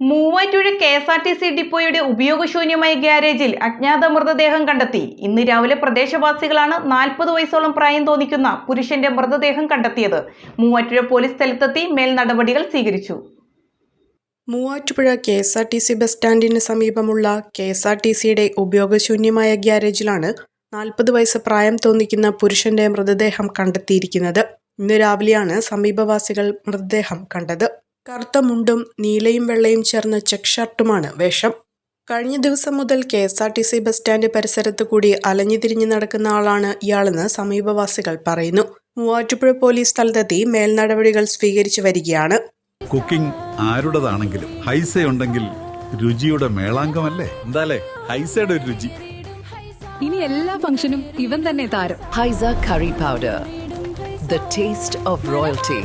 Muvattupuzha K S R T C ഡിപ്പോയുടെ ഉപയോഗശൂന്യമായ ഗ്യാരേജിൽ അജ്ഞാത മൃതദേഹം കണ്ടെത്തി. ഇന്ന് രാവിലെ പ്രദേശവാസികളാണ് നാൽപ്പത് വയസ്സോളം പ്രായം തോന്നിക്കുന്ന പുരുഷന്റെ മൃതദേഹം കണ്ടെത്തിയത്. മൂവാറ്റുഴ പോലീസ് സ്ഥലത്തെത്തി മേൽ നടപടികൾ സ്വീകരിച്ചു. Muvattupuzha K S R T C bus സ്റ്റാൻഡിന് സമീപമുള്ള കെ എസ് ആർ ടി സിയുടെ ഉപയോഗശൂന്യമായ ഗ്യാരേജിലാണ് നാൽപ്പത് വയസ്സ് പ്രായം തോന്നിക്കുന്ന പുരുഷന്റെ മൃതദേഹം കണ്ടെത്തിയിരിക്കുന്നത്. ഇന്ന് രാവിലെയാണ് സമീപവാസികൾ മൃതദേഹം കണ്ടത്. കറുത്ത മുണ്ടും നീലയും വെള്ളയും ചേർന്ന ചെക്ക് ഷർട്ടുമാണ് വേഷം. കഴിഞ്ഞ ദിവസം മുതൽ K S R T C bus stand പരിസരത്ത് കൂടി അലഞ്ഞുതിരിഞ്ഞ് നടക്കുന്ന ആളാണ് ഇയാളെന്ന് സമീപവാസികൾ പറയുന്നു. മൂവാറ്റുപുഴ പോലീസ് സ്ഥലത്തെത്തി മേൽനടപടികൾ സ്വീകരിച്ചു വരികയാണ്. കുക്കിംഗ് ആരുടേതാണെങ്കിലും ഹൈസ ഉണ്ടെങ്കിൽ രുചിയുടെ മേളാങ്കമല്ലേ എന്താലേ? ഹൈസയുടെ ഒരു രുചി. ഇനി എല്ലാ ഫംഗ്ഷനും ഇവൻ തന്നെ താരം. Haiza curry powder the taste of royalty.